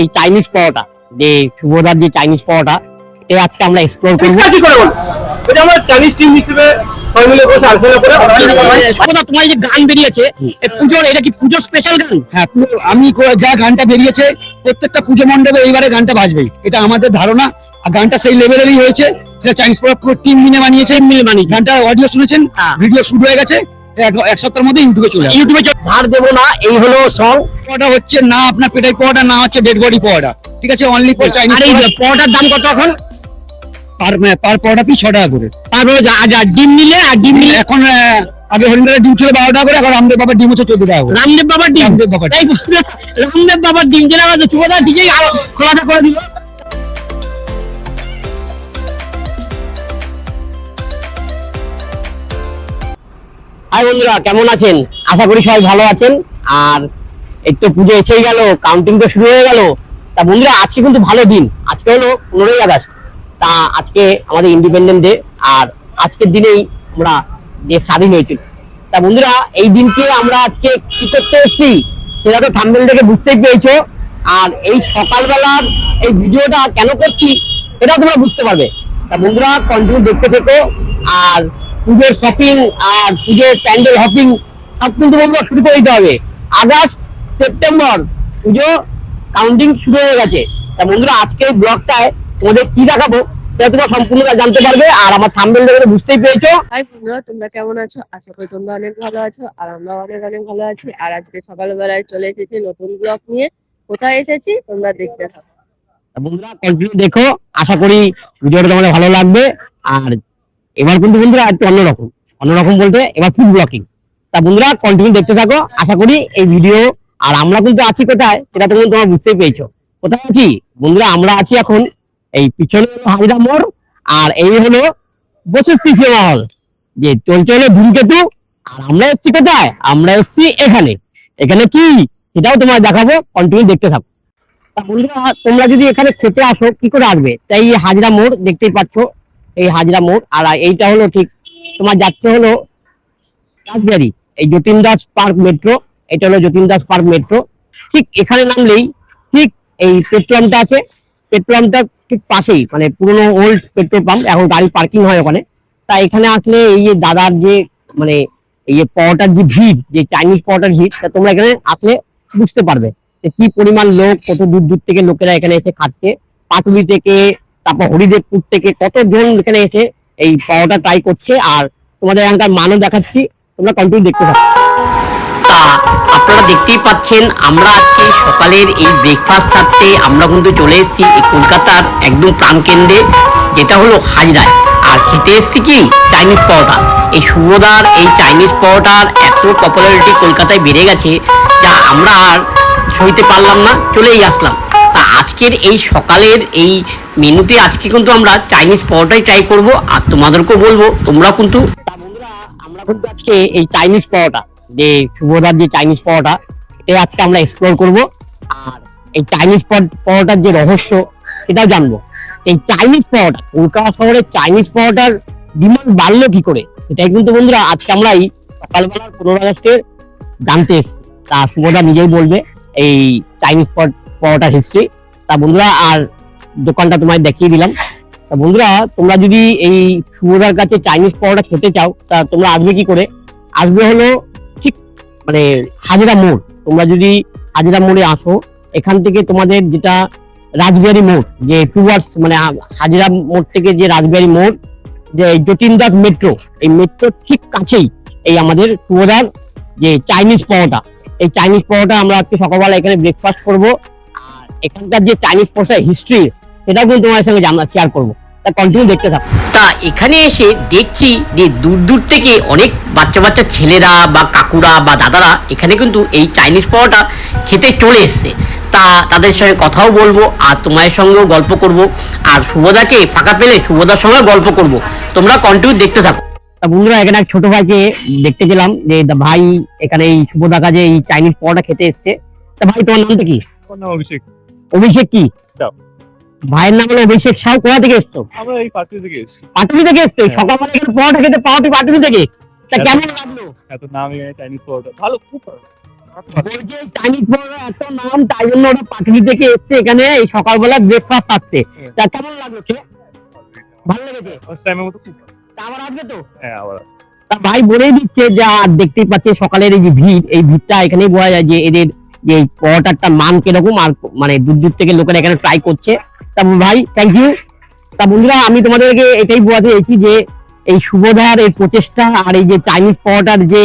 এই চাইনিজ পাওয়াটা যে শুভদার যে চাইনিজ পাওয়াটা এটা আজকে আমরা এক্সপ্লোর করব। কি করে বল এটা আমরা চাইনিজ টিম হিসেবে সবাই বসে আলোচনা করে শুভদা, তোমার এই যে গান বেরিয়েছে এই পুজোর এটা কি পুজোর স্পেশাল গান? হ্যাঁ আমি যা গানটা বেরিয়েছে প্রত্যেকটা পুজো মণ্ডপে এইবারে গানটা বাজবেই। এটা আমাদের ধারণা আর গানটা সেই লেভেলেরই হয়েছে। সেটা চাইনিজ পুরো পুরো টিম মিলে বানিয়েছে। মিলে বানিয়ে গানটা অডিও শুনেছেন? হ্যাঁ। ভিডিও শুরু হয়ে গেছে। এক সপ্তাহের মধ্যে ইউটিউবে চলে ইউটিউবে ধার দেবো না এই হলো সং পাওয়াটা হচ্ছে না আপনার পেটাই পাওয়াটা না হচ্ছে ডেড বডি পাওয়াটা ঠিক আছে? অনলি ফর চাইনিজ আর দাম কত এখন? পার পার পাওয়াটা পিস ছ টাকা করে? তারপরে যা- ডিম নিলে আর ডিম নিলে এখন আগে হরিন্দারের ডিম ছিল বারো টাকা করে এখন রামদেব বাবার ডিম হচ্ছে চোদ্দ টাকা করে। রামদেব বাবার ডিম? রামদেব বাবার রামদেব বাবার ডিম যেটা আমাদের দিকেই খোলাটা করে দিল। হাই বন্ধুরা, কেমন আছেন? আশা করি সবাই ভালো আছেন। আর এই তো পুজো এসেই গেল কাউন্টিং তো শুরু হয়ে গেল। তা বন্ধুরা, আজকে কিন্তু ভালো দিন। আজকে হলো পনেরোই আগস্ট। তা আজকে আমাদের ইন্ডিপেন্ডেন্ট ডে আর আজকের দিনেই আমরা দেশ স্বাধীন হয়েছিল তা বন্ধুরা, এই দিনকে আমরা আজকে কি করতে এসেছি, সেটা তো থাম্বেল থেকে বুঝতেই পেরেছ। আর এই সকালবেলার এই ভিডিওটা কেন করছি এটা তোমরা বুঝতে পারবে। তা বন্ধুরা কন্টিনিউ দেখতে থেকো। আর পুজোর শপিং আর পুজোর প্যান্ডেল হপিং সব কিন্তু বন্ধুরা শুরু করে দিতে হবে। আগস্ট সেপ্টেম্বর পুজো কাউন্টিং শুরু হয়ে গেছে। তা বন্ধুরা আজকে এই ব্লগটায় তোমাদের কি দেখাবো সেটা তোমরা সম্পূর্ণ জানতে পারবে আর আমার থাম্বেল দেখে বুঝতেই পেরেছ। হাই বন্ধুরা তোমরা কেমন আছো? আশা করি তোমরা অনেক ভালো আছো আর আমরা অনেক অনেক ভালো আছি। আর আজকে সকালবেলায় চলে এসেছি নতুন ব্লগ নিয়ে। কোথায় এসেছি? তোমরা দেখতে থাকো। বন্ধুরা কন্টিনিউ দেখো। আশা করি ভিডিওটা তোমাদের ভালো লাগবে। আর এবার কিন্তু বন্ধুরা একটু অন্যরকম। অন্যরকম বলতে এবার ফুড ব্লকিং তা বন্ধুরা কন্টিনিউ দেখতে থাকো, আশা করি এই ভিডিও আর আমরা কিন্তু আছি কোথায় সেটা তো কিন্তু তোমরা বুঝতেই পেয়েছ কোথায় আছি? বন্ধুরা আমরা আছি এখন এই পিছনে হাজিরা মোড়, আর এই হলো বসুস্থি সিনেমা হল যে চলছে হলো ধূমকেতু, আর আমরা এসছি কোথায়? আমরা এসছি এখানে। এখানে কি? সেটাও তোমার দেখাবো কন্টিনিউ দেখতে থাকো। তা বন্ধুরা, তোমরা যদি এখানে খেতে আসো, কি করে আসবে? তাই হাজরা মোড় দেখতেই পাচ্ছ। এই হাজরা মোড়। আর এইটা হলো ঠিক তোমার যাচ্ছে হলো রাসবিহারি এই যতীন দাস পার্ক মেট্রো। এটা হলো যতীন দাস পার্ক মেট্রো। ঠিক এখানে নামলেই ঠিক এই পেট্রোল পাম্পটা আছে। পেট্রোল পাম্পটা ঠিক পাশেই মানে পুরোনো ওল্ড পেট্রোল পাম্প, এখন গাড়ি পার্কিং হয় ওখানে। তা এখানে আসলে এই যে দাদার যে মানে এই যে পরোটার যে ভিড়, যে চাইনিজ পরোটার ভিড়, তা তোমরা এখানে আসলে বুঝতে পারবে যে কি পরিমাণ লোক, কত দূর দূর থেকে লোকেরা এখানে এসে খাচ্ছে। পাটুলি থেকে তারপর হরিদেবপুর থেকে কত কতজন এখানে এসে এই পাওয়াটা ট্রাই করছে, আর তোমাদের এখানকার মানও দেখাচ্ছি। তোমরা কন্টিনিউ দেখতে তা আপনারা দেখতেই পাচ্ছেন, আমরা আজকে সকালের এই ব্রেকফাস্ট থাকতে আমরা কিন্তু চলে এসেছি এই কলকাতার একদম প্রাণকেন্দ্রে, যেটা হলো হাজরায়। আর খেতে এসেছি কি? চাইনিজ পাওয়াটা এই শুভদার এই চাইনিজ পাওয়াটার এত পপুলারিটি কলকাতায় বেড়ে গেছে, যা আমরা আর সইতে পারলাম না, চলেই আসলাম। আজকের এই সকালের এই মেনুতে আজকে কিন্তু আমরা চাইনিজ পাওয়াটাই ট্রাই করব। আর তোমাদেরকেও বলব তোমরা কিন্তু আমরা কিন্তু আজকে এই চাইনিজ পাওয়াটা যে শুভদার যে চাইনিজ পাওয়াটা এটা আজকে আমরা এক্সপ্লোর করব। আর এই চাইনিজ পাওয়াটার যে রহস্য, সেটাও জানব। এই চাইনিজ পাওয়াটা কলকাতা শহরে চাইনিজ পাওয়াটার ডিমান্ড বাড়লো কি করে? সেটাই কিন্তু বন্ধুরা আজকে আমরা এই সকালবেলার পনেরো আগস্টের জানতে এসেছি। তা শুভদা নিজেই বলবে এই চাইনিজ পাওয়াটার হিস্ট্রি তা বন্ধুরা, আর দোকানটা তোমায় দেখিয়ে দিলাম। তা বন্ধুরা, তোমরা যদি এই শুভদার কাছে চাইনিজ পাওয়াটা খেতে চাও, তা তোমরা আসবে কি করে? আসবে হলো ঠিক মানে হাজিরা মোড়। তোমরা যদি হাজিরা মোড়ে আসো, এখান থেকে তোমাদের যেটা রাজবিহারী মোড়, যে টুয়ার্স মানে হাজিরা মোড় থেকে যে রাজবিহারী মোড়, যে যতীন দাস মেট্রো এই মেট্রো ঠিক কাছেই এই আমাদের শুভদার যে চাইনিজ পাওয়াটা এই চাইনিজ পাওয়াটা আমরা আজকে সকালবেলা এখানে ব্রেকফাস্ট করব। এখানকার যে চাইনিজ পাওয়াটার হিস্ট্রি সেটাও কিন্তু তোমার সঙ্গে আমরা শেয়ার করব। তা কন্টিনিউ দেখতে থাকো। তা এখানে এসে দেখছি যে দূর দূর থেকে অনেক বাচ্চা বাচ্চা ছেলেরা বা কাকুরা বা দাদারা এখানে কিন্তু এই চাইনিজ পাওয়াটা খেতে চলে এসছে। তা তাদের সঙ্গে কথাও বলব আর তোমার সঙ্গেও গল্প করব। আর শুভদাকে ফাঁকা পেলে শুভদার সঙ্গে গল্প করব। তোমরা কন্টিনিউ দেখতে থাকো। তা বন্ধুরা এখানে এক ছোট ভাইকে দেখতে গেলাম যে ভাই এখানে এই শুভদা কাজে এই চাইনিজ পাওয়াটা খেতে এসছে। তা ভাই তোমার নামটা কি? অভিষেক। অভিষেক কি? ভাইয়ের নাম হলো অভিষেক সাউ কোথা থেকে এসছো? আমরা এই থেকে এসেছি। পাটুলি থেকে এসছো? হ্যাঁ। সকালবেলা এখানে পরোটা খেতে পাওয়াটি পাটুলি থেকে? তা হ্যাঁ। কেমন লাগল? এত নাম এখানে চাইনিজ পরোটা। ভালো খুব বলছে চাইনিজ পরোটা এত নাম তাই জন্য ওরা থেকে এসছে এখানে এই সকালবেলা ব্রেকফাস্ট আসছে। তা কেমন লাগল খেয়ে? ভালো লেগেছে? ফার্স্ট টাইমের মতো খুব আবার আসবে তো? হ্যাঁ আবার ভাই বলেই দিচ্ছে যে আর দেখতেই পাচ্ছে সকালের এই যে ভিড় এই ভিড়টা এখানেই বোঝা যায় যে এদের এই মান কীরকম আর মানে দূর দূর থেকে লোকেরা এখানে ট্রাই করছে। তা ভাই থ্যাংক ইউ তা বন্ধুরা, আমি তোমাদেরকে এটাই বোঝাতে চাইছি যে এই শুভধার এই প্রচেষ্টা আর এই যে চাইনিজ পরোটার যে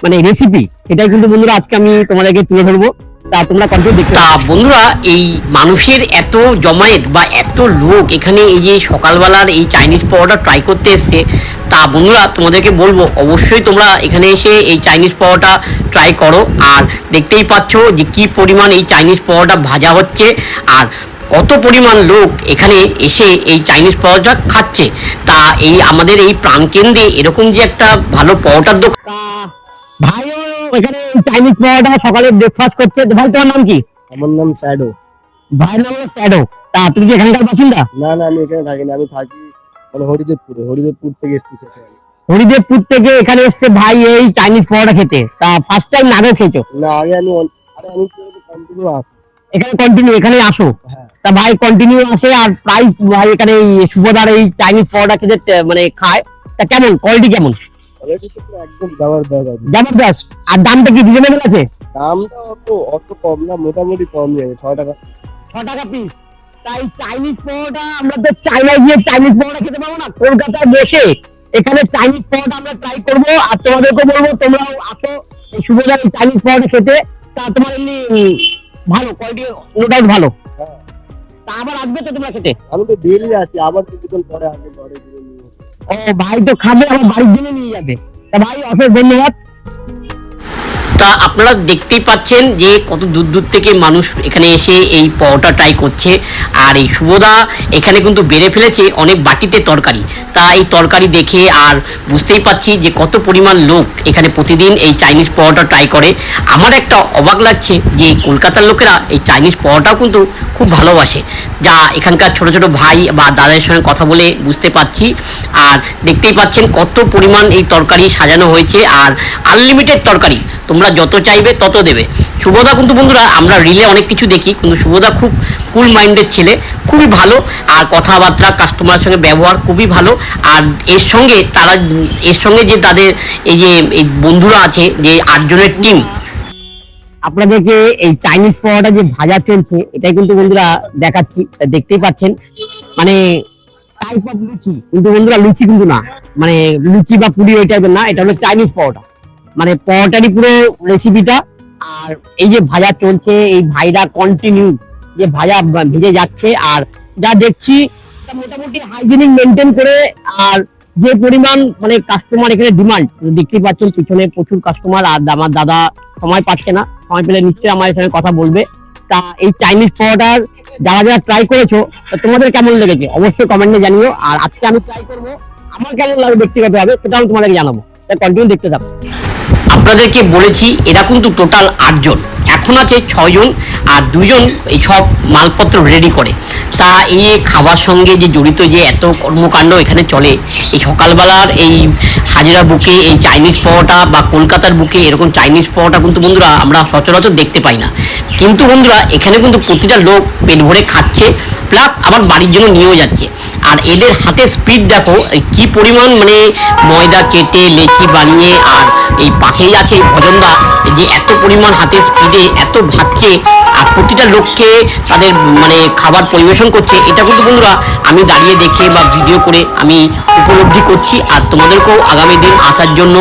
মানে রেসিপি সেটাই কিন্তু বন্ধুরা আজকে আমি তোমাদেরকে তুলে ধরবো। তা তোমরা কন্টিনিউ দেখতে বন্ধুরা, এই মানুষের এত জমায়েত বা এত লোক এখানে এই যে সকালবেলার এই চাইনিজ পাওয়াটা ট্রাই করতে এসছে তা বন্ধুরা তোমাদেরকে বলব অবশ্যই তোমরা এখানে এসে এই চাইনিজ পাওয়াটা ট্রাই করো। আর দেখতেই পাচ্ছ যে কি পরিমাণ এই চাইনিজ পাওয়াটা ভাজা হচ্ছে আর কত পরিমাণ লোক এখানে এসে এই চাইনিজ পাওয়াটা খাচ্ছে। তা এই আমাদের এই প্রাণকেন্দ্রে এরকম যে একটা ভালো পাওয়াটার দোকান তা ভাইও এখানে চাইনিজ পরোটা সকালে ব্রেকফাস্ট করছে। ভাই তোমার নাম কি? আমার নাম স্যাডো। ভাইয়ের নাম স্যাডো। তা তুমি কি এখানকার বাসিন্দা? না না আমি এখানে থাকি না আমি থাকি মানে হরিদেবপুরে হরিদেবপুর থেকে এসেছি হরিদেবপুর থেকে এখানে এসছে ভাই এই চাইনিজ পরোটা খেতে। তা ফার্স্ট টাইম খেয়েছো? না আগে আমি আরে আমি কন্টিনিউ আসি। এখানে কন্টিনিউ এখানে আসো। হ্যাঁ। তা ভাই কন্টিনিউ আসে আর প্রাইস ভাই এখানে এই সুভদার এই চাইনিজ পরোটা খেতে মানে খায়। তা কেমন? কোয়ালিটি কেমন? একদম জবরদস্ত আর দামটা কি রিজনেবল আছে? দামটা অত অত কম না মোটামুটি কম যাবে ছয় টাকা। ছ টাকা পিস তাই চাইনিজ পরোটা আমরা তো চাইনায় গিয়ে চাইনিজ পরোটা খেতে পাবো না কলকাতায় বসে এখানে চাইনিজ পরোটা আমরা ট্রাই করব আর তোমাদেরকে বলব তোমরাও আসো এই সুবিধার চাইনিজ পরোটা খেতে। তা তোমার এমনি ভালো কোয়ালিটি নো ডাউট ভালো? হ্যাঁ। তা আবার আসবে তো তোমরা খেতে? আমি তো ডেলি আছি আবার কিছুক্ষণ পরে আসব ঘরে ও ভাই তো খাবে আমার বাড়ির জন্য নিয়ে যাবে। তা ভাই অশেষ ধন্যবাদ। তা আপনারা দেখতেই পাচ্ছেন যে কত দূর দূর থেকে মানুষ এখানে এসে এই পরোটা ট্রাই করছে। আর এই শুভদা এখানে কিন্তু বেড়ে ফেলেছে অনেক বাটিতে তরকারি। তা এই তরকারি দেখে আর বুঝতেই পাচ্ছি যে কত পরিমাণ লোক এখানে প্রতিদিন এই চাইনিজ পরোটা ট্রাই করে। আমার একটা অবাক লাগছে যে কলকাতার লোকেরা এই চাইনিজ পরোটাও কিন্তু খুব ভালোবাসে। যা এখানকার ছোট ছোট ভাই বা দাদার সঙ্গে কথা বলে বুঝতে পারছি। আর দেখতেই পাচ্ছেন কত পরিমাণ এই তরকারি সাজানো হয়েছে। আর আনলিমিটেড তরকারি। তোমরা যত চাইবে তত দেবে। শুভদা কিন্তু বন্ধুরা, আমরা রিলে অনেক কিছু দেখি, কিন্তু শুভদা খুব কুল মাইন্ডের ছেলে, খুবই ভালো, আর কথাবার্তা কাস্টমারের সঙ্গে ব্যবহার খুবই ভালো, আর এর সঙ্গে তারা, এর সঙ্গে যে তাদের এই যে, এই বন্ধুরা আছে, যে আটজনের টিম আপনাদেরকে এই চাইনিজ পরোটা যে ভাজা চলছে, এটাই কিন্তু বন্ধুরা দেখাচ্ছি দেখতেই পাচ্ছেন। মানে টাইপ অফ লুচি, কিন্তু বন্ধুরা লুচি কিন্তু না। মানে লুচি বা পুরি ওই টাইপের না, এটা হলো চাইনিজ পরোটা। মানে পরোটারই পুরো রেসিপিটা আর এই যে ভাজা চলছে, এই ভাইরা কন্টিনিউ যে ভাজা ভেজে যাচ্ছে। আর যা দেখছি মোটামুটি হাইজিনিক মেনটেন করে, আর যে পরিমাণ মানে কাস্টমার এখানে ডিমান্ড দেখতেই পাচ্ছেন পিছনে প্রচুর কাস্টমার আর আমার দাদা সময় পাচ্ছে না। সময় পেলে নিশ্চয়ই আমার সঙ্গে কথা বলবে। তা এই চাইনিজ পরোটার যারা যারা ট্রাই করেছ তোমাদের কেমন লেগেছে? অবশ্যই কমেন্টে জানিও। আর আজকে আমি ট্রাই করব, আমার কেমন লাগে ব্যক্তিগতভাবে সেটা আমি তোমাদেরকে জানাব। কন্টিনিউ দেখতে থাকো। আপনাদেরকে বলেছি, এরা কিন্তু টোটাল আটজন। এখন আছে ছয়জন, আর দুজন এই সব মালপত্র রেডি করে। তা এই খাবার সঙ্গে যে জড়িত যে এত কর্মকাণ্ড এখানে চলে, এই সকালবেলার এই হাজিরা বুকে এই চাইনিজ পরোটা বা কলকাতার বুকে এরকম চাইনিজ পরোটা কিন্তু বন্ধুরা আমরা সচরাচর দেখতে পাই না। কিন্তু বন্ধুরা, এখানে কিন্তু প্রতিটা লোক পেট ভরে খাচ্ছে প্লাস আবার বাড়ির জন্য নিয়েও যাচ্ছে। আর এদের হাতে স্পিড দেখো কি পরিমাণ মানে ময়দা, কেটে, লেচি বানিয়ে, আর এই পাশেই আছে ভজনদা যে এত পরিমাণ হাতে স্পিডে এত ভাবছে, আর প্রতিটা লোককে তাদের মানে খাবার পরিবেশন করছে, এটা কিন্তু বন্ধুরা আমি দাঁড়িয়ে দেখে বা ভিডিও করে আমি উপলব্ধি করছি, আর তোমাদেরকেও আগামী দিন আসার জন্য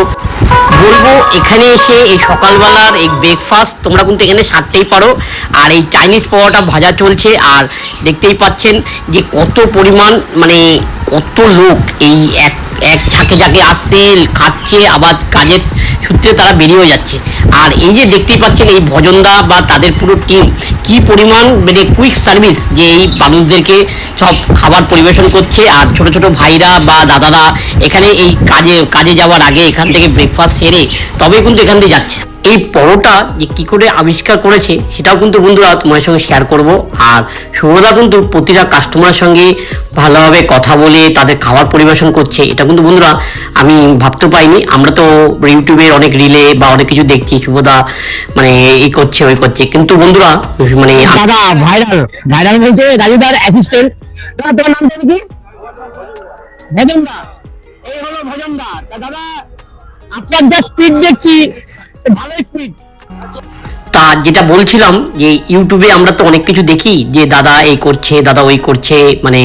বলব, এখানে এসে এই সকালবেলার এই ব্রেকফাস্ট তোমরা কিন্তু এখানে সারতেই পারো, আর এই চাইনিজ পরোটা ভাজা চলছে, আর দেখতেই পাচ্ছেন যে কত পরিমাণ মানে কত লোক এই এক এক ঝাঁকে ঝাঁকে আসছে, খাচ্ছে, আবার কাজের সূত্রে তারা বেরিয়েও যাচ্ছে। আর এই যে দেখতেই পাচ্ছেন এই ভজনদা বা তাদের পুরো টিম কি পরিমাণ মানে কুইক সার্ভিস যে এই মানুষদেরকে সব খাবার পরিবেশন করছে। আর ছোট ছোট ভাইরা বা দাদারা এখানে এই কাজে কাজে যাওয়ার আগে এখান থেকে ব্রেকফাস্ট সেরে তবে কিন্তু এখান থেকে যাচ্ছে। এই পরোটা যে কি করে আবিষ্কার করেছে, সেটাও কিন্তু বন্ধুরা তোমার সঙ্গে শেয়ার করব। আর শুভদা কিন্তু প্রতিটা কাস্টমারের সঙ্গে ভালোভাবে কথা বলে তাদের খাবার পরিবেশন করছে, এটা কিন্তু বন্ধুরা আমি ভাবতে পাইনি। আমরা তো ইউটিউবে অনেক রিলে বা অনেক কিছু দেখছি, শুভদা মানে এই করছে, ওই করছে। কিন্তু বন্ধুরা মানে ভাইরাল ভাইরাল বলতে রাজুদার অ্যাসিস্ট্যান্ট তোমার নাম কি? ভজনদা এই হলো ভজনদা দাদা, আপনার যা স্পিড দেখছি তা যেটা বলছিলাম যে ইউটিউবে আমরা তো অনেক কিছু দেখি যে দাদা এই করছে, দাদা ওই করছে মানে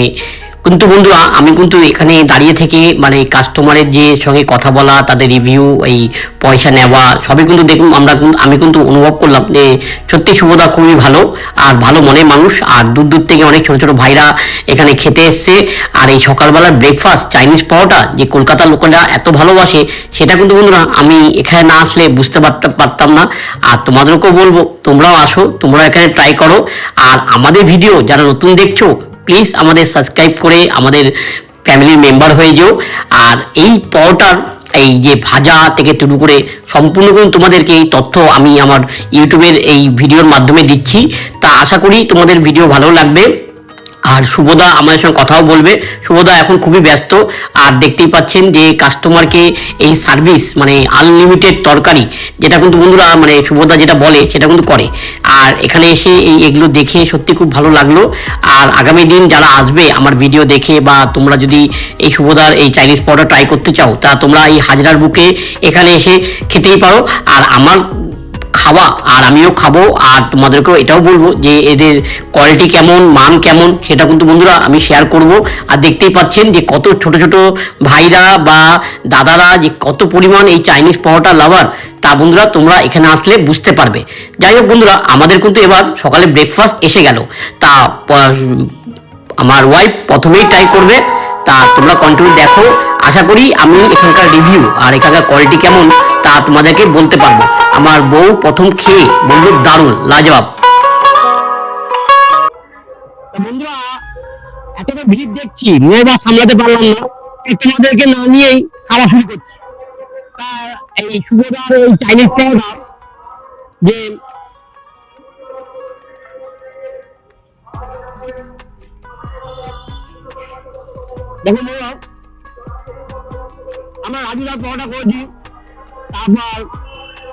কিন্তু বন্ধুরা, আমি কিন্তু এখানে দাঁড়িয়ে থেকে মানে কাস্টমারের যে সঙ্গে কথা বলা, তাদের রিভিউ এই পয়সা নেওয়া, সবই কিন্তু দেখুন, আমরা আমি কিন্তু অনুভব করলাম যে সত্যি শুভদা খুবই ভালো, আর ভালো মনের মানুষ, আর দূর দূর থেকে অনেক ছোট ছোট ভাইরা এখানে খেতে এসছে। আর এই সকালবেলার ব্রেকফাস্ট চাইনিজ পাওয়াটা যে কলকাতার লোকেরা এত ভালোবাসে, সেটা কিন্তু বন্ধুরা, আমি এখানে না আসলে বুঝতে পারতাম পারতাম না। আর তোমাদেরকেও বলব, তোমরাও আসো, তোমরা এখানে ট্রাই করো। আর আমাদের ভিডিও যারা নতুন দেখছ প্লিজ আমাদের সাবস্ক্রাইব করে আমাদের ফ্যামিলির মেম্বার হয়ে যেও। আর এই পরোটার, এই যে ভাজা থেকে শুরু করে সম্পূর্ণ কিন্তু তোমাদেরকে এই তথ্য আমি আমার ইউটিউবের এই ভিডিওর মাধ্যমে দিচ্ছি। তা আশা করি তোমাদের ভিডিও ভালো লাগবে। আর শুভদা আমাদের সঙ্গে কথাও বলবে। শুভদা এখন খুবই ব্যস্ত। আর দেখতেই পাচ্ছেন যে কাস্টমারকে এই সার্ভিস মানে আনলিমিটেড তরকারি, যেটা কিন্তু বন্ধুরা মানে শুভদা যেটা বলে, সেটা কিন্তু করে। আর এখানে এসে এই এগুলো দেখে সত্যি খুব ভালো লাগল। আর আগামী দিন যারা আসবে আমার ভিডিও দেখে, বা তোমরা যদি এই শুভদার এই চাইনিজ পাউডার ট্রাই করতে চাও, তা তোমরা এই হাজরার বুকে এখানে এসে খেতেই পারো। আর আমার খাওয়া, আর আমিও খাব, আর তোমাদেরকেও এটাও বলব যে এদের কোয়ালিটি কেমন, মান কেমন, সেটা কিন্তু বন্ধুরা আমি শেয়ার করব। আর দেখতেই পাচ্ছেন যে কত ছোট ছোট ভাইরা বা দাদারা যে কত পরিমাণ এই চাইনিজ পরোটা লাভার তা বন্ধুরা তোমরা এখানে আসলে বুঝতে পারবে। যাই হোক বন্ধুরা, আমাদের কিন্তু এবার সকালে ব্রেকফাস্ট এসে গেল। তা আমার ওয়াইফ প্রথমেই ট্রাই করবে। তা, তোমরা কন্টিনিউ দেখো। আশা করি আমি এখানকার রিভিউ আর এখানকার কোয়ালিটি কেমন, তা তোমাদেরকে বলতে পারব। আমার বউ প্রথম খেয়ে বলল, দারুণ, লাজবাব। বন্ধুরা এতটা ভিড় দেখছি বা সামলাতে পারলাম না। তোমাদেরকে না নিয়েই খাওয়া শুরু করছি। এই চাইনিজ পাউডার যে পাউডার করেছি, তারপর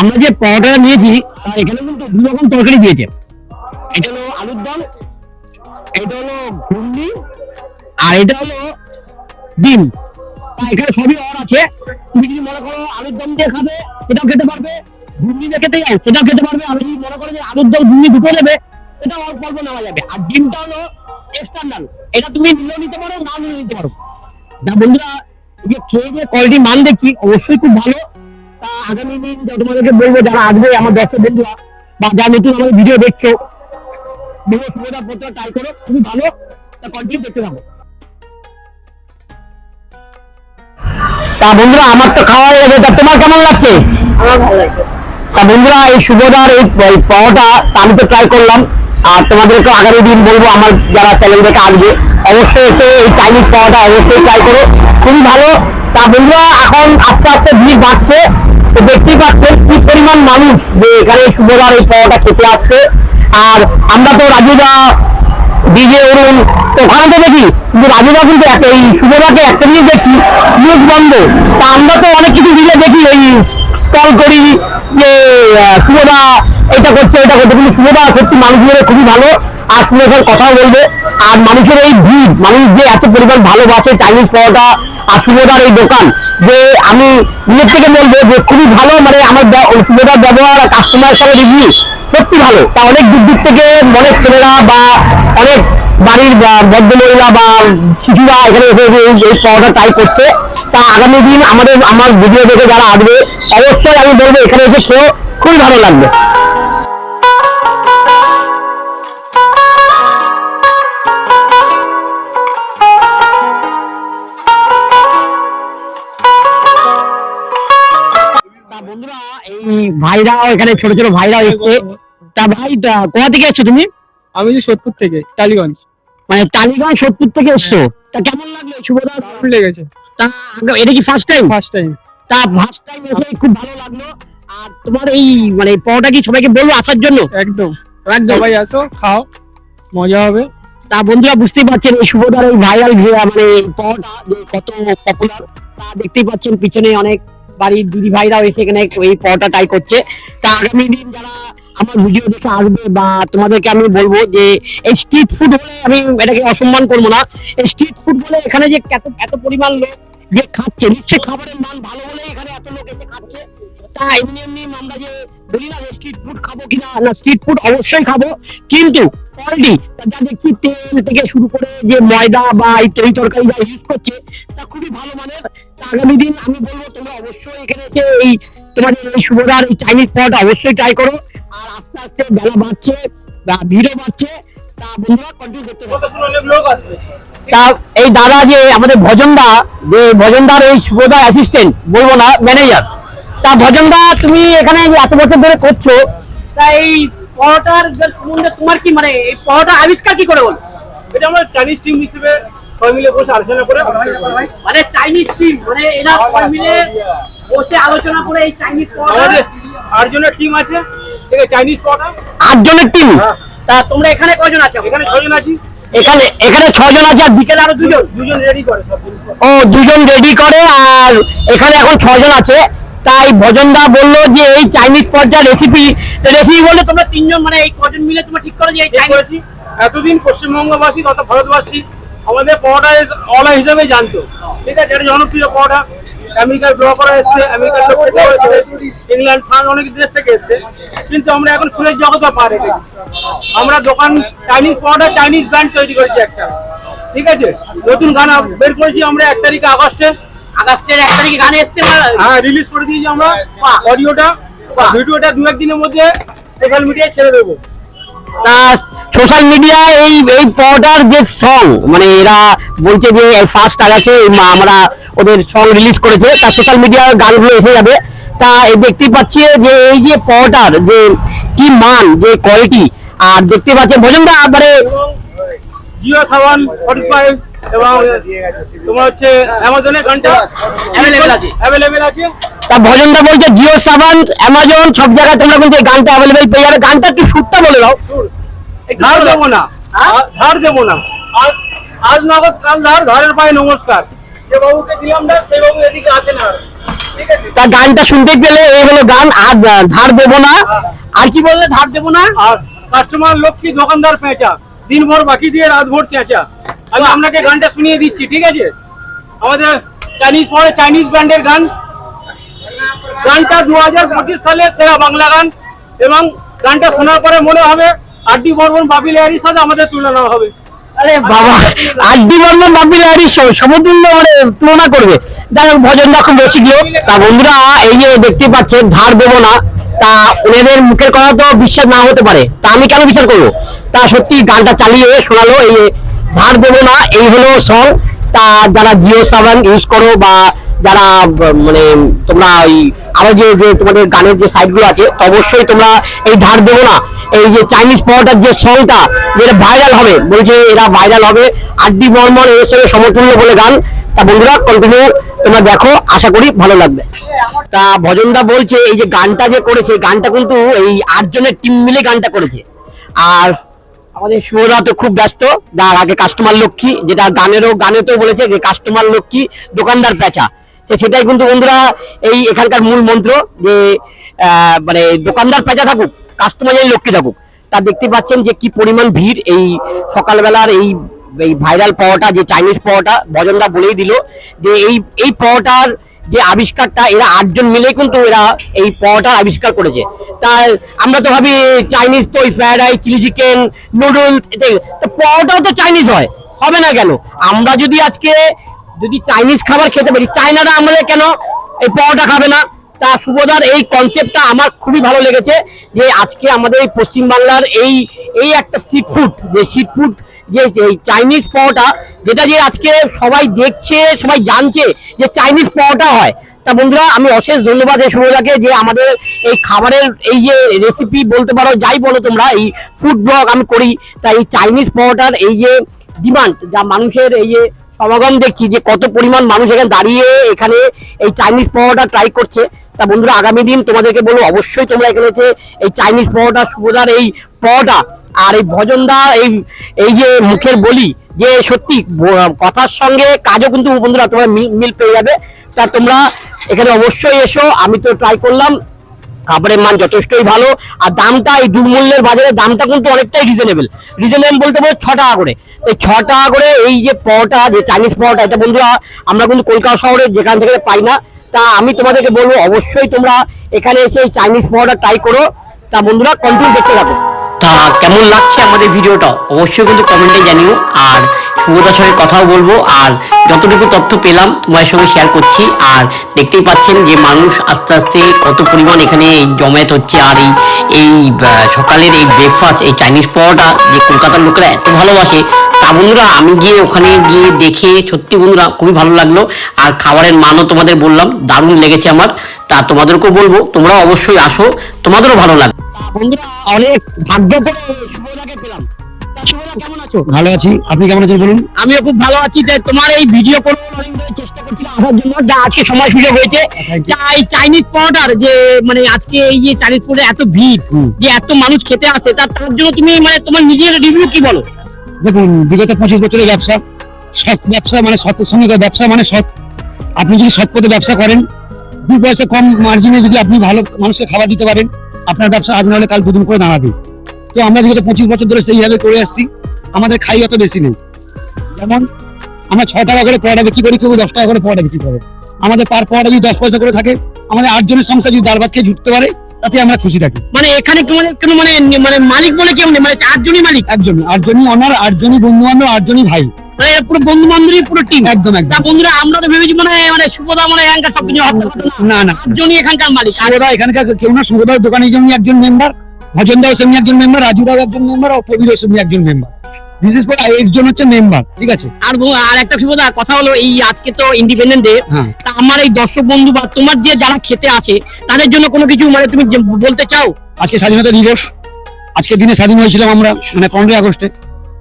আমরা যে পরোটাটা নিয়েছি এখানে কিন্তু দু রকম তরকারি দিয়েছে। এটা হলো আলুর দম, এটা হলো ঘুগনি আর এটা হলো ডিম। এখানে সবই অর আছে। তুমি যদি মনে করো আলুর দম দিয়ে খাবে, সেটাও খেতে পারবে। ঘুগনি দিয়ে খেতে যাও সেটাও খেতে পারবে। আমি যদি মনে করো যে আলুর দম ঘুগনি দুটো নেবে সেটাও অল্প অল্প নেওয়া যাবে। আর ডিমটা হলো এক্সটার্নাল এটা তুমি নিলেও নিতে পারো না নিলেও নিতে পারো। না বন্ধুরা যে খেয়ে যে কোয়ালিটি মান দেখছি, অবশ্যই খুব ভালো। আগামী দিন তোমাদেরকে বলব যারা আসবে আমার দর্শক বন্ধুরা বা যারা নতুন আমাদের ভিডিও দেখছ বহু সুবিধা পত্র ট্রাই করো খুবই ভালো তা কন্টিনিউ দেখতে থাকো। তা বন্ধুরা আমার তো খাওয়া হয়ে গেছে তা তোমার কেমন লাগছে? আমার ভালো লাগছে। তা বন্ধুরা এই সুভদার এই এই পাওয়াটা আমি তো ট্রাই করলাম আর তোমাদেরকে আগামী দিন বলব আমার যারা চ্যানেল দেখে আসবে অবশ্যই এসে এই চাইনিজ পাওয়াটা অবশ্যই ট্রাই করো খুবই ভালো। তা বন্ধুরা এখন আস্তে আস্তে ভিড় বাড়ছে তো দেখতেই পাচ্ছেন কি পরিমাণ মানুষ যে এখানে এই সুভদার এই পাওয়াটা খেতে আসছে। আর আমরা তো রাজুদা, ডিজে অরুণ ওখানে তো দেখি, কিন্তু রাজুদা কিন্তু এই শুভদাকে একটা জিনিস দেখি, মুখ বন্ধ। তা আমরা তো অনেক কিছু দিলে দেখি ওই স্টল করি যে শুভদা এটা করছে এটা করছে। কিন্তু শুভদা সত্যি মানুষগুলো খুবই ভালো, আর শুভদার কথাও বলবে। আর মানুষের এই ভিড়, মানুষ যে এত পরিমাণ ভালোবাসে চাইনিজ পাওয়াটা আর এই দোকান, যে আমি নিজের থেকে বলব যে খুবই ভালো মানে আমার শুভদার ব্যবহার আর কাস্টমারের সঙ্গে রিভিউ সত্যি ভালো। তা অনেক দূর দূর থেকে অনেক ছেলেরা বা অনেক বাড়ির ভদ্রমহিলা বা শিশুরা এখানে এসে এই পাওয়াটা ট্রাই করছে। তা আগামী দিন আমাদের আমার ভিডিও দেখে যারা আসবে, অবশ্যই আমি বলব এখানে এসে খেয়েও খুবই ভালো লাগবে। ভাইরাও এখানে ছোট ছোট ভাইরাও এসছে। তা ভাই কোথা থেকে এসছো তুমি? আমি যে সোদপুর থেকে টালিগঞ্জ। মানে টালিগঞ্জ সোদপুর থেকে এসছো? তা কেমন লাগল শুভদা দারুণ লেগেছে। তা এটা কি ফার্স্ট টাইম ফার্স্ট টাইম তা ফার্স্ট টাইম এসে খুব ভালো লাগল। আর তোমার এই মানে পরোটা কি সবাইকে বলব আসার জন্য? একদম। একদম। সবাই আসো খাও মজা হবে। তা বন্ধুরা বুঝতেই পারছেন এই শুভদার এই ভাইরাল মানে পরোটা কত পপুলার তা দেখতেই পাচ্ছেন পিছনে অনেক বাড়ির দিদি ভাইরাও এসে এখানে এই পরোটা ট্রাই করছে। তা আগামী দিন যারা আমার ভিডিও দেখে আসবে বা তোমাদেরকে আমি বলব যে এই স্ট্রিট ফুড হলে আমি এটাকে অসম্মান করব না। এই স্ট্রিট ফুড বলে এখানে যে এত পরিমাণ লোক যে খাচ্ছে, নিশ্চয়ই খাবারের মান ভালো বলে এখানে এত লোক এসে খাচ্ছে। তা এমনি এমনি আমরা যে বলি না স্ট্রিট ফুড খাব কিনা, না স্ট্রিট ফুড অবশ্যই খাব। কিন্তু দেখছি তেল থেকে শুরু করে যে ময়দা বা এই তরি তরকারি যা ইউজ করছে, তা খুবই ভালো মানের। আগামী দিন আমি বলব তোমরা অবশ্যই এখানে এই এই সুভদার, এই চাইনিজ পদ অবশ্যই ট্রাই করো। আর আস্তে আস্তে বেলা বাড়ছে বা ভিড়ও বাড়ছে। তা বন্ধুরা কন্টিনিউ করতে আসবে তা এই দাদা যে আমাদের ভজনদা, যে ভজনদার, এই শুভদার অ্যাসিস্ট্যান্ট বলব না ম্যানেজার তা ভজনদা তুমি এখানে এত বছর ধরে করছ। তা এই পরোটার সম্বন্ধে তোমার কি মানে এই পরোটা আবিষ্কার কি করে বলো এটা আমরা চাইনিজ টিম হিসেবে সবাই মিলে বসে আলোচনা করে। মানে চাইনিজ টিম মানে এরা সবাই মিলে বসে আলোচনা করে এই চাইনিজ আমাদের আটজনের টিম আছে ঠিক আছে চাইনিজ পটা আট জনের টিম হ্যাঁ। তা তোমরা এখানে কজন আছো? এখানে ছজন আছি। এখানে এখানে ছজন আছে আর বিকেলে আরও দুজন? দুজন রেডি করে ও দুজন রেডি করে আর এখানে এখন ছজন আছে। তাই ভজনদা বলল যে এই চাইনিজ পর্যায়ে রেসিপি রেসিপি বলে তোমরা তিনজন মানে এই কজন মিলে তোমরা ঠিক করো যে এই করেছি। এতদিন পশ্চিমবঙ্গবাসী তথা ভারতবাসী আমাদের পরোটা অলা হিসাবে জানতো। ঠিক আছে এটা জনপ্রিয় পরোটা। আমেরিকার করা এসছে আমেরিকার লোক থেকেও এসছে ইংল্যান্ড ফ্রান্স অনেক দেশ থেকে এসছে। কিন্তু আমরা এখন সুরেশ জগতে পা রেখেছি আমরা দোকান চাইনিজ পরোটা চাইনিজ ব্র্যান্ড তৈরি করেছি একটা। ঠিক আছে নতুন গান বের করেছি আমরা এক তারিখে আগস্টে। আগস্টের এক তারিখে গানে এসছে হ্যাঁ রিলিজ করে দিয়েছি আমরা। অডিওটা। ভিডিওটা দু একদিনের মধ্যে সোশ্যাল মিডিয়ায় ছেড়ে দেবো তা সোশ্যাল মিডিয়ায় এই এই পরোটার যে সং মানে এরা বলছে যে ফার্স্ট আগাছে আমরা ওদের সং রিলিজ করেছে তা সোশ্যাল মিডিয়ার গানগুলো এসে যাবে তা এই দেখতে পাচ্ছি যে এই যে পরোটার যে কি মান যে কোয়ালিটি আর দেখতে পাচ্ছি ভোজনদা মানে জিও সাবান ফর্টি ফাইভ এবং তোমার হচ্ছে অ্যামাজনের গানটা Available আছে। অ্যাভেলেবেল আছে। তা ভজনদা বলছে জিও সাবান অ্যামাজন সব জায়গায় তোমরা কিন্তু গানটা অ্যাভেলেবেল পেয়ে যাবে গানটা কি সুরটা বলে দাও? ধার দেবো না। হ্যাঁ? ধার দেবো না। আজ আজ নগদ কাল ধার ধারের পায়ে নমস্কার। যে বাবুকে দিলাম ধার সেই বাবু এদিকে আছে না। আর। ঠিক আছে? তা গানটা শুনতে পেলে এই হলো গান আর ধার দেবো না। আর কি বললে ধার দেবো না? আর কাস্টমার লক্ষ্মী দোকানদার পেঁচা। দিনভর বাকি দিয়ে রাত ভোর চেঁচা। আমি আপনাকে গানটা শুনিয়ে দিচ্ছি ঠিক আছে? আমাদের চাইনিজ পরে চাইনিজ ব্র্যান্ডের গান। গানটা দু হাজার পঁচিশ সালে সেরা বাংলা গান এবং গানটা শোনার পরে মনে হবে আড্ডি বর্মন বাবিল এয়ারির সাথে আমাদের তুলনা হবে। আরে বাবা আড্ডি বর্মন সমতুল্য মানে তুলনা করবে। যাই হোক ভজন বেশি গিয়ে তা বন্ধুরা এই যে দেখতে পাচ্ছেন ধার দেবো না তা ওনাদের মুখের কথা তো বিশ্বাস না হতে পারে তা আমি কেন বিচার করব? তা সত্যি গানটা চালিয়ে শোনালো এই ধার দেবো না, এই হলো সং তা যারা জিও সাবান ইউজ করো বা যারা মানে তোমরা ওই আরও যে তোমাদের গানের যে সাইটগুলো আছে অবশ্যই তোমরা এই ধার দেবো না। এই যে চাইনিজ পরোটার যে সংটা যেটা ভাইরাল হবে। বলছে এরা ভাইরাল হবে। আড্ডি বর্মন এর সঙ্গে সমতুল্য বলে গান। তা বন্ধুরা কন্টিনিউ তোমরা দেখো, আশা করি ভালো লাগবে। তা ভজনদা বলছে, এই যে গানটা যে করেছে, গানটা কিন্তু এই আটজনের টিম মিলে গানটা করেছে। আর আমাদের শুভরা তো খুব ব্যস্ত। যার আগে কাস্টমার লক্ষ্মী, যেটা গানেরও গানে তো বলেছে যে কাস্টমার লক্ষ্মী দোকানদার পেঁচা। সেটাই কিন্তু বন্ধুরা এই এখানকার মূল মন্ত্র যে মানে দোকানদার পেঁচা থাকুক কাস্টমার লক্ষ্মী থাকুক। তা দেখতে পাচ্ছেন যে কি পরিমাণ ভিড় এই সকালবেলার এই এই ভাইরাল পাওয়াটা যে চাইনিজ পাওয়াটা ভজনদা বলেই দিল যে এই এই পাওয়াটার যে আবিষ্কারটা, এরা আটজন মিলে কিন্তু এরা এই পাওয়াটার আবিষ্কার করেছে। তা আমরা তো ভাবি চাইনিজ তো ওই fried rice chilli chicken noodles এটাই। তো পাওয়াটাও তো চাইনিজ হয়, হবে না কেন? আমরা যদি আজকে যদি চাইনিজ খাবার খেতে পারি চাইনারা আমাদের কেন এই পাওয়াটা খাবে না? তা শুভদার এই কনসেপ্টটা আমার খুবই ভালো লেগেছে যে আজকে আমাদের এই পশ্চিমবাংলার এই এই একটা স্ট্রিট ফুড যে স্ট্রিট ফুড যে এই চাইনিজ পাওয়াটা যেটা যে আজকে সবাই দেখছে, সবাই জানছে যে চাইনিজ পাওয়াটা হয়। তা বন্ধুরা, আমি অশেষ ধন্যবাদ এই শুভদাকে যে আমাদের এই খাবারের এই যে রেসিপি বলতে পারো, যাই বলো তোমরা, এই ফুড ব্লগ আমি করি। তাই এই চাইনিজ পাওয়াটার এই যে ডিমান্ড যা মানুষের এই যে সমাগম দেখছি, যে কত পরিমাণ মানুষ এখানে দাঁড়িয়ে এখানে এই চাইনিজ পাওয়াটা ট্রাই করছে। তা বন্ধুরা, আগামী দিন তোমাদেরকে বলব, অবশ্যই তোমরা এখানে এই চাইনিজ পাওয়াটা শুভদার এই পাওয়াটা আর এই ভজনদা এই এই যে মুখের বলি, যে সত্যি কথার সঙ্গে কাজও কিন্তু বন্ধুরা তোমরা মিল- মিল পেয়ে যাবে। তা তোমরা এখানে অবশ্যই এসো, আমি তো ট্রাই করলাম, খাবারের মান যথেষ্টই ভালো, আর দামটা এই দুর্মূল্যের বাজারে দামটা কিন্তু অনেকটাই রিজনেবল রিজনেবল বলতে পারো ছ টাকা করে। এই ছ টাকা করে এই যে পরোটা, যে চাইনিজ পরোটা, এটা বন্ধুরা আমরা কিন্তু কলকাতা শহরে যেখান থেকে পাই না তা আমি তোমাদেরকে বলব, অবশ্যই তোমরা এখানে এসে চাইনিজ পাউডার ট্রাই করো। তা বন্ধুরা কন্টিনিউ দেখতে থাকো। কেমন লাগছে আমাদের ভিডিওটা অবশ্যই কিন্তু কমেন্টে জানিও। আর শুভদার সঙ্গে কথাও বলব। আর যতটুকু তথ্য পেলাম তোমার সঙ্গে শেয়ার করছি। আর দেখতেই পাচ্ছেন যে মানুষ আস্তে আস্তে কত পরিমাণ এখানে জমায়েত হচ্ছে। আর এই এই সকালের এই ব্রেকফাস্ট এই চাইনিজ পাওয়াটা যে কলকাতার লোকেরা এত ভালোবাসে, তা বন্ধুরা আমি গিয়ে ওখানে গিয়ে দেখে সত্যি বন্ধুরা খুবই ভালো লাগল। আর খাবারের মানও তোমাদের বললাম, দারুণ লেগেছে আমার। তা তোমাদেরকেও বলব তোমরা অবশ্যই আসো। তোমাদেরও ভালো লাগবে। বন্ধুরা অনেক ভাগ্য করে শুভদাকে পেলাম। কেমন আছো? ভালো আছি। আপনি কেমন আছেন বলুন? আমিও খুব ভালো আছি। তোমার এই ভিডিও করব চেষ্টা করছিলাম আসার জন্য যা আজকে সময় সুযোগ হয়েছে। এই চাইনিজ পরোটার যে মানে আজকে এই যে চাইনিজ পরোটা এত ভিড় যে এত মানুষ খেতে আসে তার তার জন্য তুমি মানে তোমার নিজের রিভিউ কি বলো? দেখুন বিগত পঁচিশ বছরের ব্যবসা সৎ ব্যবসা মানে সতের সঙ্গে ব্যবসা মানে সৎ। আপনি যদি সৎ পথে ব্যবসা করেন দু পয়সা কম মার্জিনে যদি আপনি ভালো মানুষকে খাবার দিতে পারেন আপনার ব্যবসা আজ নাহলে কাল দুদিন করে দাঁড়াবে। তো আমরা বিগত পঁচিশ বছর ধরে সেইভাবে করে আসছি, আমাদের খাই অত বেশি নেই। যেমন, আমরা ছ টাকা করে পড়াটা বিক্রি করি, কেউ দশ টাকা করে পড়াটা বিক্রি করে। আমাদের পার পড়াটা যদি দশ পয়সা করে থাকে, আমাদের আটজনের সংসার যদি ডাল ভাত খেয়ে জুটতে পারে তাতে আমরা খুশি থাকি। মানে এখানে কি মানে কোনো মানে মানে মালিক বলে কেউ নেই মানে চারজনই মালিক? একজনই। আটজনই অনার আটজনই বন্ধু বান্ধব আটজনই ভাই। মানে পুরো বন্ধু বান্ধবী পুরো টিম একদম বন্ধুরা আমরা তো ভেবেছি মানে মানে মানে এখানকার সবকিছু না। না না। এখানকার মালিক। আর এখানকার কেউ না সুবোধার দোকানে যেমনি একজন মেম্বার সেমনি একজন মেম্বার রাজুরাও একজন মেম্বার সেমনি একজন মেম্বার বিশেষ করে একজন হচ্ছে মেম্বার ঠিক আছে? আর আর একটা কথা হলো এই আজকে তো ইন্ডিপেন্ডেন্ট ডে হ্যাঁ। তা আমার এই দর্শক বন্ধু বা তোমার যে যারা খেতে আসে তাদের জন্য কোনো কিছু মানে তুমি বলতে চাও। আজকে স্বাধীনতা দিবস। আজকের দিনে স্বাধীন হয়েছিলাম আমরা মানে পনেরোই আগস্টে।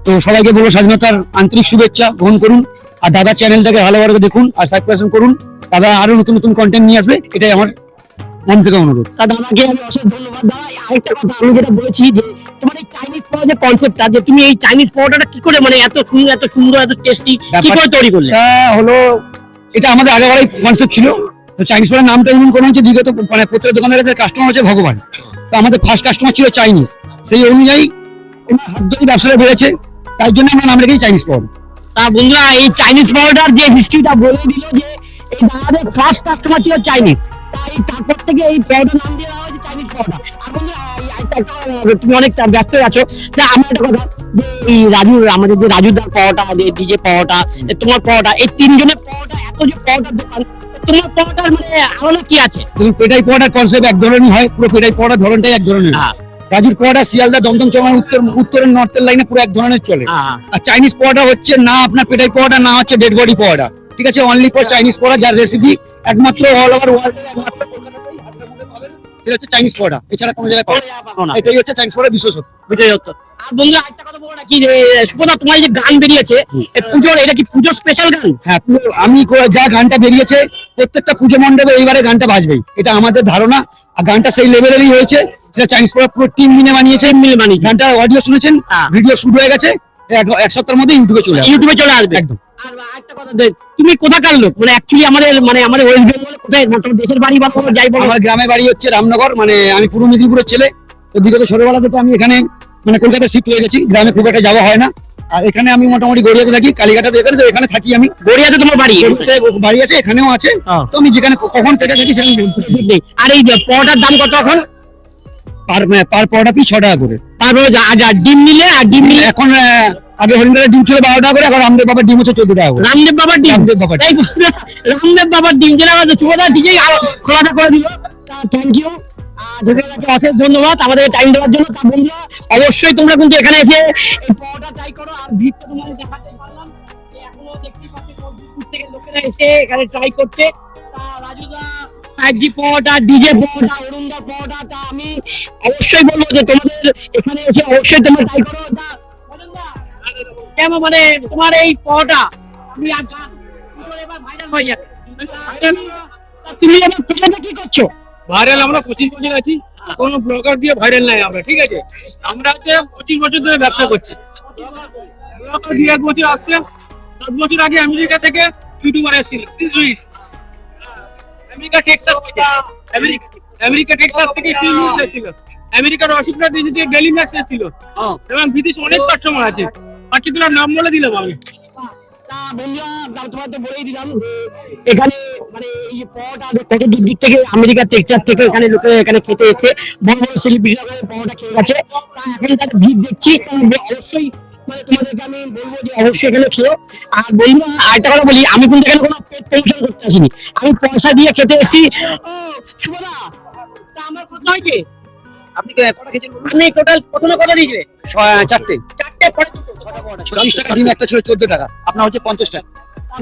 তো সবাইকে বলব স্বাধীনতার আন্তরিক শুভেচ্ছা গ্রহণ করুন আর দাদা চ্যানেলটাকে ভালোভাবে দেখুন আর সাবস্ক্রিপশন করুন। দাদা আরও নতুন নতুন কন্টেন্ট নিয়ে আসবে এটাই আমার মন থেকে অনুরোধ। দাদাকে আমি অশেষ ধন্যবাদ। দাদা আরেকটা কথা আমি যেটা বলেছি যে তোমার এই চাইনিজ পাওয়া যে কনসেপ্টটা যে তুমি এই চাইনিজ পাওয়াটা কি করে মানে এত সুন্দর এত সুন্দর এত টেস্টি কি করে তৈরি করলে? হলো এটা আমাদের আগেবারই কনসেপ্ট ছিল। তো চাইনিজ ফলের নামটা এমন কোনো হচ্ছে, বিগত মানে প্রত্যেক দোকানের কাছে কাস্টমার হচ্ছে ভগবান। তো আমাদের ফার্স্ট কাস্টমার ছিল চাইনিজ সেই অনুযায়ী ব্যবসাটা বেড়েছে তাই জন্য আমরা নাম রেখেছি চাইনিজ পাওয়ার তা বন্ধুরা, এই চাইনিজ পাউডার যে হিস্ট্রিটা বলে দিল যে এই দাদাদের ফার্স্ট কাস্টমার ছিল চাইনিজ তাই তারপর থেকে এই পাউডার নাম দেওয়া হয়েছে চাইনিজ পাউডার তুমি অনেকটা ব্যস্ত আছো। তা আমি একটা কথা এই রাজু, আমাদের যে রাজুদার পাওয়াটা আমাদের ডিজে পাওয়াটা তোমার পাওয়াটা এই তিনজনের পাওয়াটা এত যে পাওয়াটার দোকান তোমার পাওয়াটার মানে আলাদা কি আছে? তুমি পেটাই কনসেপ্ট এক ধরনের হয় পুরো পেটাই ধরনটাই এক ধরনের হয়। হ্যাঁ। শিয়ালদা দমদম চমার উত্তর উত্তরের নর্থের লাইনে পুরো এক ধরনের চলে। আর চাইনিজ পড়াটা হচ্ছে না আপনার পেটাই পড়াটা না হচ্ছে ডেড বডি ঠিক আছে? অনলি ফর চাইনিজ পড়া যার রেসিপি একমাত্র অল ওভার ওয়ার্ল্ড একমাত্র সেটা হচ্ছে চাইনিজ এছাড়া কোনো জায়গায় পাবেন না। এটাই হচ্ছে চাইনিজ আর বন্ধুরা কথা বলো কি সুপদা তোমার এই যে গান বেরিয়েছে পুজোর এটা কি পুজোর স্পেশাল গান? হ্যাঁ আমি যা গানটা বেরিয়েছে প্রত্যেকটা পুজো মণ্ডপে এইবারে গানটা বাজবেই। এটা আমাদের ধারণা আর গানটা সেই লেভেলেরই হয়েছে। সেটা চাইনিজ পুরো টিম মিলে বানিয়েছে। মিলে বানিয়ে গানটা অডিও শুনেছেন? হ্যাঁ। ভিডিও শুরু হয়ে গেছে। এক এক সপ্তাহের মধ্যে ইউটিউবে চলে ইউটিউবে চলে আসবে। একদম। আর একটা কথা তুমি কোথাকার লোক? মানে অ্যাকচুয়ালি আমাদের মানে আমাদের ওয়েস্ট বেঙ্গলে কোথায়? মানে দেশের বাড়ি বা কোনো যাই বলো। আমার গ্রামের বাড়ি হচ্ছে রামনগর মানে আমি পূর্ব মেদিনীপুরের ছেলে। তো বিগত ছোটবেলা থেকে আমি এখানে মানে কলকাতা শিফট হয়ে গেছি গ্রামে খুব একটা যাওয়া হয় না। আর এখানে আমি মোটামুটি গড়িয়াতে থাকি কালীঘাটাতে এখানে তো এখানে থাকি আমি। গড়িয়াতে তোমার বাড়ি? বাড়ি আছে এখানেও আছে। হ্যাঁ। তো আমি যেখানে কখন থেকে থাকি সেখানে নেই। আর এই যে পরোটার দাম কত এখন? পার পার পরোটা পিস ছ টাকা করে। তারপরে যা- যা ডিম নিলে আর ডিম নিলে এখন আহ, আগে হরিণদারের ডিম ছিল বারো টাকা করে এখন রামদেব বাবার ডিম হচ্ছে চোদ্দ টাকা করে। রামদেব বাবার ডিম? রামদেব বাবার তাই বন্ধুরা, রামদেব বাবার ডিম যেটা আমাদের সুভদা দিকেই খোলাটা করে দিল। থ্যাংক ইউ অশেষ ধন্যবাদ। আমাদের টাইম দেওয়ার জন্য। বন্ধুরা অবশ্যই তোমরা কিন্তু এখানে এসে ট্রাই করো। আর ভিড়টা তোমাদের দেখাতে পারলাম। এখনও দেখতে পাচ্ছি দূর দূর থেকে লোকেরা এসে এখানে ট্রাই করছে। রাজুদা ফাইভ জি পাওয়াটা ডিজে পাওয়াটা অরুণদা পাওয়াটা তা আমি অবশ্যই বলব যে তোমাদের এখানে এসে অবশ্যই তোমরা ট্রাই করো। কেমন মানে তোমার এই পাওয়াটা তুমি আর ভাইরাল হয়ে যাবে? তুমি পেছনে কি করছ? ভাইরাল আমরা পঁচিশ বছর আছি কোনো ব্লগার দিয়ে ভাইরাল নাই আমরা ঠিক আছে? আমরা হচ্ছে পঁচিশ বছর ধরে ব্যবসা করছি। ব্লগার দিয়ে এক বছর আসছে দশ বছর আগে আমেরিকা থেকে ইউটিউবার এসেছিল লুইস আমেরিকা, টেক্সাস থেকে। আমেরিকা আমেরিকা, টেক্সাস থেকে নিউজ এসেছিল? আমেরিকার ওয়াশিংটন এসেছিল। এবং অনেক কাস্টমার আছে। নাম বলে দিলাম আমি। এখানে মানে এই পরোটা দূর দিক থেকে, আমেরিকা থেকে এখানে এখানে খেতে এসেছে। বড় বড় সেলিব্রিটি পরোটা খেয়ে গেছে। ভিড় দেখছি। অবশ্যই মানে তোমাদেরকে আমি বলব যে অবশ্যই এখানে খেও আর বন্ধুরা আরেকটা কথা বলি আমি কিন্তু এখানে কোনো পেট টেনশন করতে আসিনি। আমি পয়সা দিয়ে খেতে এসেছি। ও শুভদা তা আমার আপনি কটা খেয়েছেন আপনি টোটাল প্রথমে কত দিয়েছিলে? চারটে। চারটে পরে চল্লিশ টাকা ডিম একটা ছিল চোদ্দ টাকা। আপনার হচ্ছে পঞ্চাশ টাকা।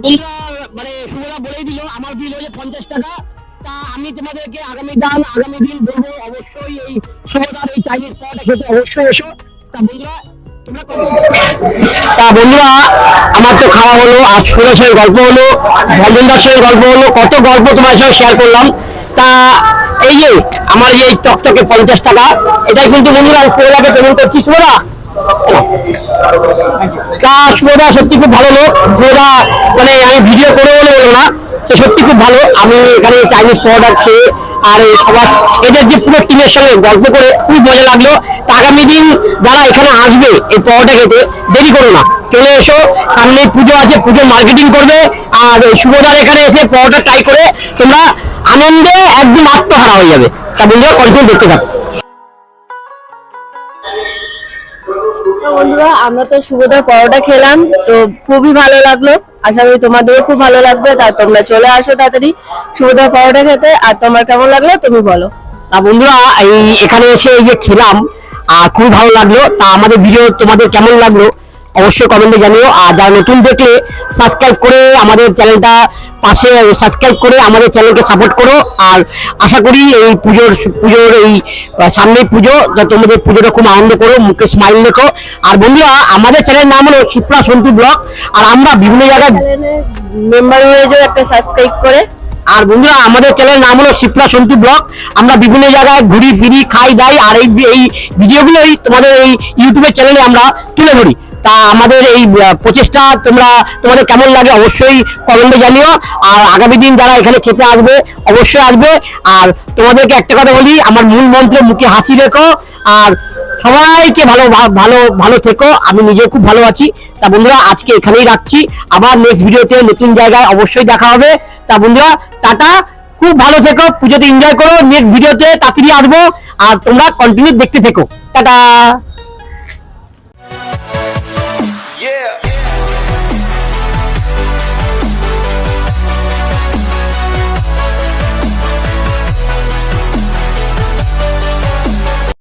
বন্ধুরা মানে শুভরা বলেই দিল আমার বিল হয়েছে পঞ্চাশ টাকা। তা আমি তোমাদেরকে আগামী দান আগামী দিন বলব অবশ্যই এই শুভদার এই চাইনিজ খাওয়াটা খেতে অবশ্যই এসো। তা বন্ধুরা তা বন্ধুরা, আমার তো খাওয়া হলো সুরের সঙ্গে গল্প হলো সঙ্গে গল্প হলো, কত গল্প তোমার সঙ্গে শেয়ার করলাম। তা এই যে, আমার পঞ্চাশ টাকা, এটা কিন্তু বন্ধুরা পেমেন্ট করছি তা সত্যি খুব ভালো লোক। মানে আমি ভিডিও করে বলে বলব না, তো সত্যি খুব ভালো। আমি এখানে চাইনিজ পাউডার খেয়ে আর সবার, এদের যে পুরো টিমের সঙ্গে গল্প করে খুব মজা লাগল। আগামী দিন যারা এখানে আসবে এই পাওয়াটা খেতে দেরি করো না। চলে এসো সামনে পুজো আছে পুজো মার্কেটিং করবে আর শুভদার এখানে এসে পাওয়াটা ট্রাই করে তোমরা আনন্দে একদম আত্মহারা হয়ে যাবে। তা বন্ধুরা কন্টিনিউ দেখতে থাকো। বন্ধুরা আমরা তো শুভদার পরোটা খেলাম তো খুবই ভালো লাগল। আশা করি তোমাদেরও খুব ভালো লাগবে। তা তোমরা চলে আসো তাড়াতাড়ি শুভদার পরোটা খেতে। আর তোমার কেমন লাগল তুমি বলো। তা বন্ধুরা এই এখানে এসে এই যে খেলাম আর খুবই ভালো লাগল। তা আমাদের ভিডিও তোমাদের কেমন লাগল? অবশ্যই কমেন্টে জানিও। আর যারা নতুন দেখলে সাবস্ক্রাইব করে আমাদের চ্যানেলটা পাশে সাবস্ক্রাইব করে আমাদের চ্যানেলকে সাপোর্ট করো। আর আশা করি এই পুজোর পুজোর এই আহ, সামনেই পুজো যা তোমাদের পুজোটা খুব আনন্দ করো মুখে স্মাইল রেখো। আর বন্ধুরা আমাদের চ্যানেলের নাম হলো শিপ্রা সন্তু ব্লগ আর আমরা বিভিন্ন জায়গায় মেম্বার হয়ে যাও একটা সাবস্ক্রাইব করে। আর বন্ধুরা, আমাদের চ্যানেল নাম হলো শিপ্রা সন্তু ব্লগ। আমরা বিভিন্ন জায়গায় ঘুরি, ফিরি, খাই, দাই, আর এই ভিডিওগুলোই তোমাদের এই ইউটিউবের চ্যানেলে আমরা তুলে ধরি। তা আমাদের এই প্রচেষ্টা তোমরা, তোমাদের কেমন লাগে অবশ্যই কমেন্টে জানিও। আর আগামী দিন যারা এখানে খেতে আসবে, অবশ্যই আসবে। আর তোমাদেরকে একটা কথা বলি, আমার মূল মন্ত্র, মুখে হাসি রেখো। আর সবাইকে ভালো ভালো ভালো থেকো। আমি নিজেও খুব ভালো আছি। তা বন্ধুরা, আজকে এখানেই রাখছি। আবার নেক্সট ভিডিওতে নতুন জায়গায় অবশ্যই দেখা হবে। তা বন্ধুরা, টাটা। খুব ভালো থেকো, পুজোতে এনজয় করো। নেক্সট ভিডিওতে তাড়াতাড়ি আসব। আর তোমরা কন্টিনিউ দেখতে থেকো। টাটা।